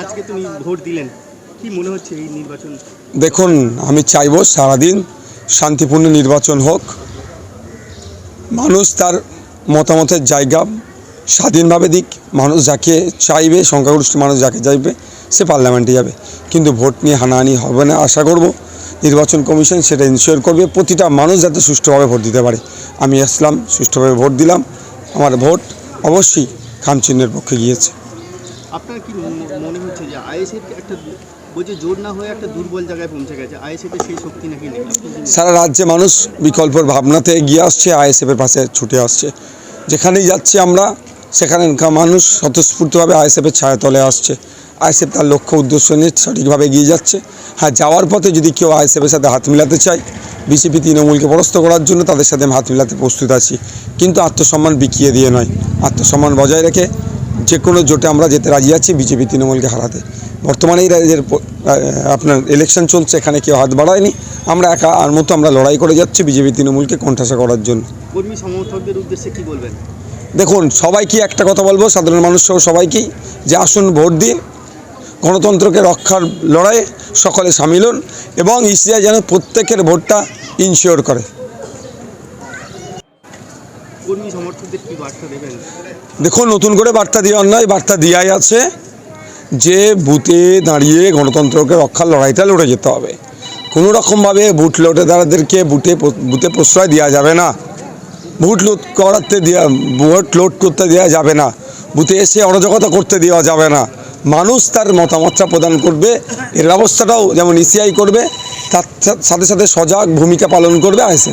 আজকে তুমি ভোট দিলেন, কি মনে হচ্ছে এই নির্বাচন? দেখুন, আমি চাইব সারাদিন শান্তিপূর্ণ নির্বাচন হোক। মানুষ তার মতামতের জায়গা স্বাধীনভাবে দিক। মানুষ যাকে চাইবে, সংখ্যাগরিষ্ঠ মানুষ যাকে চাইবে, সে পার্লামেন্টে যাবে। কিন্তু ভোট নিয়ে হানাহানি হবে না, আশা করব নির্বাচন কমিশন সেটা ইনশিওর করবে। প্রতিটা মানুষ যাতে সুষ্ঠুভাবে ভোট দিতে পারে। আমি আসলাম, সুষ্ঠুভাবে ভোট দিলাম। আমার ভোট অবশ্যই খামচিহ্নের পক্ষে গিয়েছে। আপনার কি মনে হচ্ছে যে আইএসএফ একটা বলছে জোর না হয়ে একটা দুর্বল জায়গায় পৌঁছে গেছে? আইএসএফ সেই শক্তি নাকি নেই? সারা রাজ্যে মানুষ বিকল্পর ভাবনাতে এগিয়ে আসছে আইএসএফের পাশে ছুটে আসছে। যেখানেই যাচ্ছি আমরা, সেখানকার মানুষ স্বতঃস্ফূর্তভাবে আইএসএফের ছায়াতলে আসছে। আইএসএফ তার লক্ষ্য, উদ্দেশ্য নিয়ে সঠিকভাবে এগিয়ে যাচ্ছে। হ্যাঁ যাওয়ার পথে যদি কেউ আইএসএফের সাথে হাত মিলাতে চায় বিজেপি তৃণমূলকে পরাস্ত করার জন্য তাদের সাথে হাত মিলাতে প্রস্তুত আছি। কিন্তু আত্মসম্মান বিকিয়ে দিয়ে নয়। আত্মসম্মান বজায় রেখে যে কোনো জোটে আমরা যেতে রাজি আছি বিজেপি তৃণমূলকে হারাতে। বর্তমানে এই রাজ্যের আপনার ইলেকশন চলছে এখানে কেউ হাত বাড়ায়নি। আমরা একা আর মতো আমরা লড়াই করে যাচ্ছি বিজেপি তৃণমূলকে কণ্ঠাসা করার জন্য। কর্মী সমর্থকদের উদ্দেশ্যে কি বলবেন? দেখুন সবাইকে একটা কথা বলব সাধারণ মানুষ সহ সবাইকেই যে আসুন ভোট দিন গণতন্ত্রকে রক্ষার লড়াইয়ে সকলে সামিল হন এবং ইসিআই যেন প্রত্যেকের ভোটটা ইনশিওর করে। দেখুন, নতুন করে বার্তা দেওয়ার নয়, বার্তা দেওয়াই আছে যে বুথে দাঁড়িয়ে গণতন্ত্রকে রক্ষার লড়াইটা লড়ে যেতে হবে। কোনো রকমভাবে বুথ লোটেদারদেরকে বুথে বুথে প্রশ্রয় দেওয়া যাবে না। ভোট লোড করাতে দেওয়া ভোট লোড করতে দেওয়া যাবে না। বুথে এসে অরাজকতা করতে দেওয়া যাবে না। মানুষ তার মতামতটা প্রদান করবে, এর ব্যবস্থাটাও যেমন ইসিআই করবে, তার সাথে সাথে সজাগ ভূমিকা পালন করবে আইসে